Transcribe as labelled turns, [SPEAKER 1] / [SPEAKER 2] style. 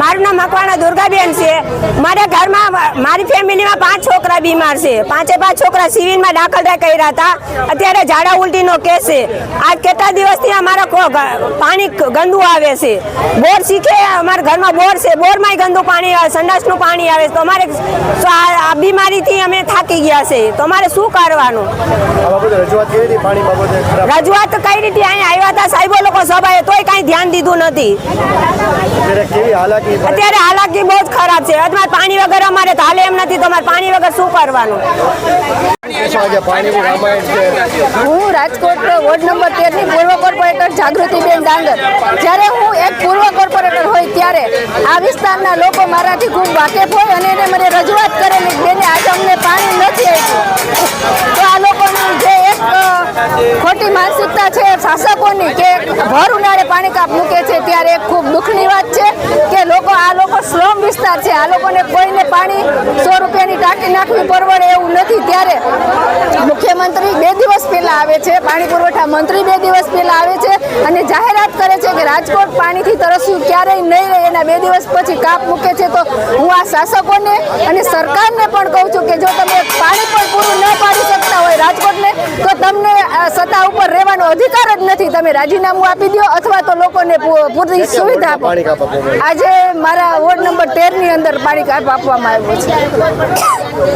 [SPEAKER 1] મારું નામ મકવાણા દુર્ગાબેન છે. મારા ઘરમાં મારી ફેમિલીમાં પાંચ છોકરા બીમાર છે. પાંચે પાંચ છોકરા સિવિલમાં દાખલ કર્યા હતા. અત્યારે ઝાડા ઉલટીનો કેસ છે. આજ કેટલા દિવસથી અમારા પાણી ગંદુ આવે છે. બોર શીખે અમારા ઘરમાં બોર છે. બોરમાંય ગંદુ પાણી આવે સંડાસનું પાણી આવે. તો અમારે આ બીમારીથી અમે થાકી ગયા છે. તો અમારે શું કરવાનું?
[SPEAKER 2] રજૂઆત
[SPEAKER 1] કઈ રીતે અહીંયા આવ્યા હતા સાહેબો લોકો સભાએ. તોય કાંઈ ધ્યાન દીધું નથી.
[SPEAKER 2] અત્યારે હાલાકી થાય?
[SPEAKER 1] અત્યારે હાલાકી બહુ જ ખરાબ છે. અત્યારે પાણી વગર અમારે તો હાલે એમ નથી તો અમારે પાણી વગર શું કરવાનું?
[SPEAKER 3] હું રાજકોટ વોર્ડ નંબર તેરની પૂર્વ કોર્પોરેટર જાગૃતિબેન ડાંગર. જ્યારે હું એક પૂર્વ કોર્પોરેટર હોય ત્યારે આ વિસ્તારના લોકો મારાથી ખૂબ વાકેફ હોય અને એને મને રજૂઆત કરેલી બેને આજે અમને પાણી ખોટી છે શાસકોની કે ભર ઉનાળે પાણી કાપ મૂકે છે, ત્યારે ખૂબ દુઃખની વાત છે કે લોકો, આ લોકો સ્લમ વિસ્તાર છે. આ લોકોને કોઈને પાણી સો રૂપિયાની ટાંકી નાખવી પરવડે એવું નથી. ત્યારે મુખ્યમંત્રી બે દિવસ પહેલાં આવે છે, પાણી પુરવઠા મંત્રી બે દિવસ પહેલાં આવે છે અને જાહેરાત કરે છે કે રાજકોટ પાણીથી તરસ્યું ક્યારેય નહીં રહે. એના બે દિવસ પછી કાપ મૂકે છે. તો હું આ શાસકોને અને સરકારને પણ કહું છું કે જો તમે પાણી પણ પૂરું ન પાડી શકતા હોય રાજકોટને, તો રહેવાનો અધિકાર જ નથી. તમે રાજીનામું આપી દો અથવા તો લોકોને પૂરતી સુવિધા આપો. આજે મારા વોર્ડ નંબર તેરની અંદર પાણી કાપ આપવામાં આવ્યું છે.